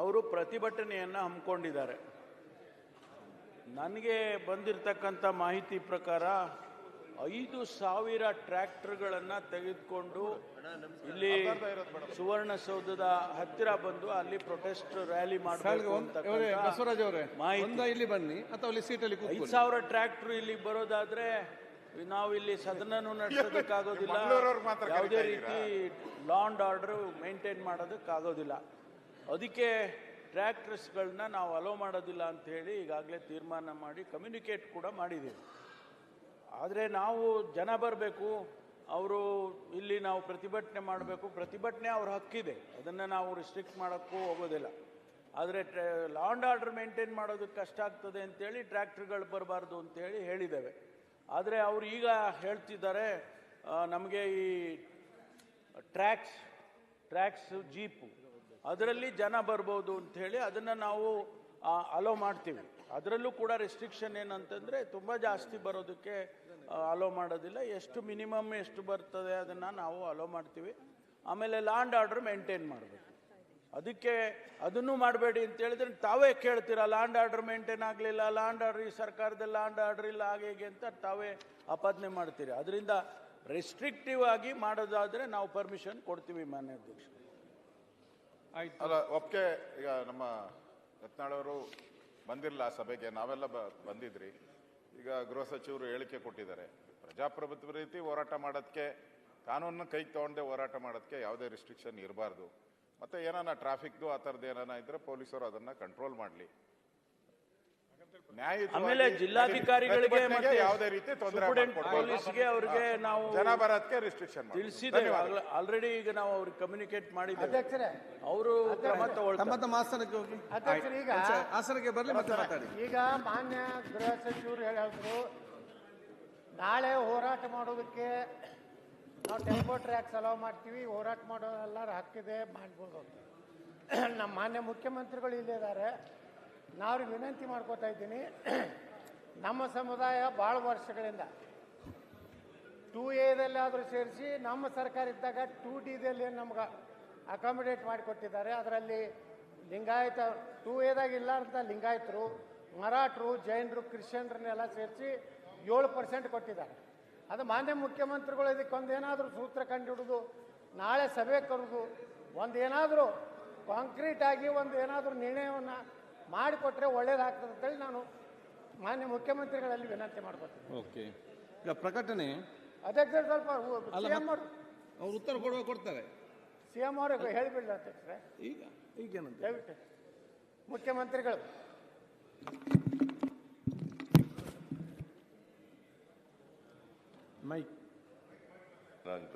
ಅವರು ಪ್ರತಿಭಟನೆಯನ್ನು ಹಮ್ಮಿಕೊಂಡಿದ್ದಾರೆ. ನನಗೆ ಬಂದಿರತಕ್ಕಂಥ ಮಾಹಿತಿ ಪ್ರಕಾರ ಐದು ಸಾವಿರ ಟ್ರ್ಯಾಕ್ಟರ್ಗಳನ್ನು ತೆಗೆದುಕೊಂಡು ಇಲ್ಲಿ ಸುವರ್ಣಸೌಧದ ಹತ್ತಿರ ಬಂದು ಅಲ್ಲಿ ಪ್ರೊಟೆಸ್ಟ್ ರ್ಯಾಲಿ. ಇಲ್ಲಿ ಬನ್ನಿ ಅಥವಾ ಅಲ್ಲಿ ಸೀಟಲ್ಲಿ ಐದು ಕೂತ್ಕೊಳ್ಳಿ. ಸಾವಿರ ಟ್ರ್ಯಾಕ್ಟರ್ ಇಲ್ಲಿ ಬರೋದಾದ್ರೆ ನಾವು ಇಲ್ಲಿ ಸದನನೂ ನಡೆಸೋದಕ್ಕಾಗೋದಿಲ್ಲ. ಯಾವುದೇ ರೀತಿ ಲಾ ಅಂಡ್ ಆರ್ಡರ್ ಮೇಂಟೈನ್ ಮಾಡೋದಕ್ಕಾಗೋದಿಲ್ಲ. ಅದಕ್ಕೆ ಟ್ರ್ಯಾಕ್ಟರ್ಸ್ಗಳನ್ನ ನಾವು ಅಲೋ ಮಾಡೋದಿಲ್ಲ ಅಂತ ಹೇಳಿ ಈಗಾಗಲೇ ತೀರ್ಮಾನ ಮಾಡಿ ಕಮ್ಯುನಿಕೇಟ್ ಕೂಡ ಮಾಡಿದ್ದೀವಿ ಆದರೆ ನಾವು ಜನ ಬರಬೇಕು, ಅವರು ಇಲ್ಲಿ ನಾವು ಪ್ರತಿಭಟನೆ ಮಾಡಬೇಕು, ಪ್ರತಿಭಟನೆ ಅವ್ರ ಹಕ್ಕಿದೆ. ಅದನ್ನು ನಾವು ರಿಸ್ಟ್ರಿಕ್ಟ್ ಮಾಡೋಕ್ಕೂ ಹೋಗೋದಿಲ್ಲ. ಆದರೆ ಲಾ ಅಂಡ್ ಆರ್ಡರ್ ಮೇಂಟೈನ್ ಮಾಡೋದಕ್ಕೆ ಕಷ್ಟ ಆಗ್ತದೆ ಅಂತೇಳಿ ಟ್ರ್ಯಾಕ್ಟರ್ಗಳು ಬರಬಾರ್ದು ಅಂತೇಳಿ ಹೇಳಿದ್ದೇವೆ. ಆದರೆ ಅವರು ಈಗ ಹೇಳ್ತಿದ್ದಾರೆ ನಮಗೆ ಈ ಟ್ರ್ಯಾಕ್ಸ್ ಟ್ರ್ಯಾಕ್ಸ್, ಜೀಪು ಅದರಲ್ಲಿ ಜನ ಬರ್ಬೋದು ಹೇಳಿ ಅದನ್ನು ನಾವು ಅಲೋ ಮಾಡ್ತೀವಿ. ಅದರಲ್ಲೂ ಕೂಡ ರೆಸ್ಟ್ರಿಕ್ಷನ್ ಏನಂತಂದರೆ ತುಂಬ ಜಾಸ್ತಿ ಬರೋದಕ್ಕೆ ಅಲೋ ಮಾಡೋದಿಲ್ಲ. ಎಷ್ಟು ಮಿನಿಮಮ್ ಎಷ್ಟು ಬರ್ತದೆ ಅದನ್ನು ನಾವು ಅಲೋ ಮಾಡ್ತೀವಿ. ಆಮೇಲೆ ಲ್ಯಾಂಡ್ ಆರ್ಡರ್ ಮೇಂಟೈನ್ ಮಾಡಬೇಕು. ಅದಕ್ಕೆ ಅದನ್ನು ಮಾಡಬೇಡಿ ಅಂತ ಹೇಳಿದ್ರೆ ತಾವೇ ಕೇಳ್ತೀರಾ ಲ್ಯಾಂಡ್ ಆರ್ಡರ್ ಮೇಂಟೈನ್ ಆಗಲಿಲ್ಲ ಲ್ಯಾಂಡ್ ಆರ್ಡರ್ ಈ ಸರ್ಕಾರದ ಲ್ಯಾಂಡ್ ಆರ್ಡರ್ ಇಲ್ಲ, ಹಾಗೆ ಹೇಗೆ ಅಂತ ತಾವೇ ಆಪಾದನೆ ಮಾಡ್ತೀರಿ. ಅದರಿಂದ ರೆಸ್ಟ್ರಿಕ್ಟಿವ್ ಆಗಿ ಮಾಡೋದಾದರೆ ನಾವು ಪರ್ಮಿಷನ್ ಕೊಡ್ತೀವಿ ಮಾನ್ಯ ಅಧ್ಯಕ್ಷ ಆಯ್ತು. ಅಲ್ಲ ಈಗ ನಮ್ಮ ಯತ್ನಾಳವರು ಬಂದಿರಲಿಲ್ಲ ಆ ಸಭೆಗೆ, ನಾವೆಲ್ಲ ಬ, ಬಂದಿದ್ರಿ. ಈಗ ಗೃಹ ಸಚಿವರು ಹೇಳಿಕೆ ಕೊಟ್ಟಿದ್ದಾರೆ. ಪ್ರಜಾಪ್ರಭುತ್ವ ರೀತಿ ಹೋರಾಟ ಮಾಡೋದಕ್ಕೆ ಕಾನೂನನ್ನ ಕೈಗೆ ತಗೊಂಡೆ ಹೋರಾಟ ಮಾಡೋದಕ್ಕೆ ಯಾವುದೇ ರಿಸ್ಟ್ರಿಕ್ಷನ್ ಇರಬಾರ್ದು. ಮತ್ತು ಏನಾರ ಟ್ರಾಫಿಕ್ದು ಆ ಥರದ್ದು ಏನಾನ ಇದ್ದರೆ ಪೊಲೀಸರು ಅದನ್ನು ಕಂಟ್ರೋಲ್ ಮಾಡಲಿ. ಆಮೇಲೆ ಜಿಲ್ಲಾಧಿಕಾರಿಗಳಿಗೆ ಮತ್ತೆ ಯಾವುದೇ ರೀತಿ ತೊಂದರೆ ಪೊಲೀಸ್ಗೆ ಅವ್ರಿಗೆ ನಾವು ಜನ ಬರೋದಕ್ಕೆ ರಿಸ್ಟ್ರಿಕ್ಷನ್ ತಿಳಿಸಿದ್ದೇವೆ. ಆಲ್ರೆಡಿ ಈಗ ನಾವು ಅವ್ರಿಗೆ ಕಮ್ಯುನಿಕೇಟ್ ಮಾಡಿದ್ದೇವೆ. ಅಧ್ಯಕ್ಷರೇ ಅವರು ಕ್ರಮ ತಮ್ಮ ಆಸನಕ್ಕೆ ಹೋಗಿ. ಅಧ್ಯಕ್ಷರು ಈಗ-. ಆಸನಕ್ಕೆ ಬರಲಿ ಮತ್ತೆ ಮಾತಾಡಿ. ಈಗ ಮಾನ್ಯ ಗೃಹ ಸಚಿವರು ಹೇಳಿದ್ರು ನಾಳೆ ಹೋರಾಟ ಮಾಡೋದಕ್ಕೆ ನಾವು ಟೆಂಪೋ ಟ್ರ್ಯಾಕ್ಸ್ ಅಲೋ ಮಾಡ್ತೀವಿ ಹೋರಾಟ ಮಾಡೋ ಹಾಕಿದೆ ಹಕ್ಕಿದೆ ಮಾಡ್ಬೋದು ಅಂತ. ನಮ್ಮ ಮಾನ್ಯ ಮುಖ್ಯಮಂತ್ರಿಗಳು ಇಲ್ಲೇ ಇದ್ದಾರೆ ನಾವು ವಿನಂತಿ ಮಾಡ್ಕೋತಾ ಇದ್ದೀನಿ. ನಮ್ಮ ಸಮುದಾಯ ಭಾಳ ವರ್ಷಗಳಿಂದ ಟೂ ಎದಲ್ಲಾದರೂ ಸೇರಿಸಿ ನಮ್ಮ ಸರ್ಕಾರ ಇದ್ದಾಗ ಟೂ ಡಿದಲ್ಲಿ ನಮ್ಗೆ ಅಕಾಮಿಡೇಟ್ ಮಾಡಿಕೊಟ್ಟಿದ್ದಾರೆ. ಅದರಲ್ಲಿ ಲಿಂಗಾಯತ, ಟೂ ಎದಾಗ ಇಲ್ಲ ಅಂತ ಲಿಂಗಾಯತರು, ಮರಾಠರು, ಜೈನರು, ಕ್ರಿಶ್ಚಿಯನ್ರನ್ನೆಲ್ಲ ಸೇರಿಸಿ ಏಳು ಪರ್ಸೆಂಟ್ ಕೊಟ್ಟಿದ್ದಾರೆ. ಅದು ಮಾನ್ಯ ಮುಖ್ಯಮಂತ್ರಿಗಳು ಇದಕ್ಕೊಂದೇನಾದರೂ ಸೂತ್ರ ಕಂಡುಹಿಡಿದು ನಾಳೆ ಸಭೆ ಕರೆದು ಒಂದೇನಾದರೂ ಕಾಂಕ್ರೀಟ್ ಆಗಿ ಒಂದು ಏನಾದರೂ ನಿರ್ಣಯವನ್ನು ಮಾಡಿಕೊಟ್ರೆ ಒಳ್ಳೇದಾಗ್ತದೆ ಅಂತೇಳಿ ನಾನು ಮಾನ್ಯ ಮುಖ್ಯಮಂತ್ರಿಗಳಲ್ಲಿ ವಿನಂತಿ ಮಾಡ್ಕೊತೀನಿ. ಓಕೆ. ಈಗ ಪ್ರಕಟಣೆ. ಅಧ್ಯಕ್ಷರು ಸ್ವಲ್ಪ ಅಲ್ಲ, ಸಿ ಎಂ ಅವರು ಅವ್ರು ಉತ್ತರ ಕೊಡುವ ಕೊಡ್ತಾರೆ. ಸಿ ಎಂ ಅವ್ರಿಗೆ ಹೇಳಿಬಿಡ್ಲಿ ಅಧ್ಯಕ್ಷರೇ. ಈಗ ಈಗೇನಂತ? ದಯವಿಟ್ಟು. ಮುಖ್ಯಮಂತ್ರಿಗಳು. ಮೈಕ್. ನಾನು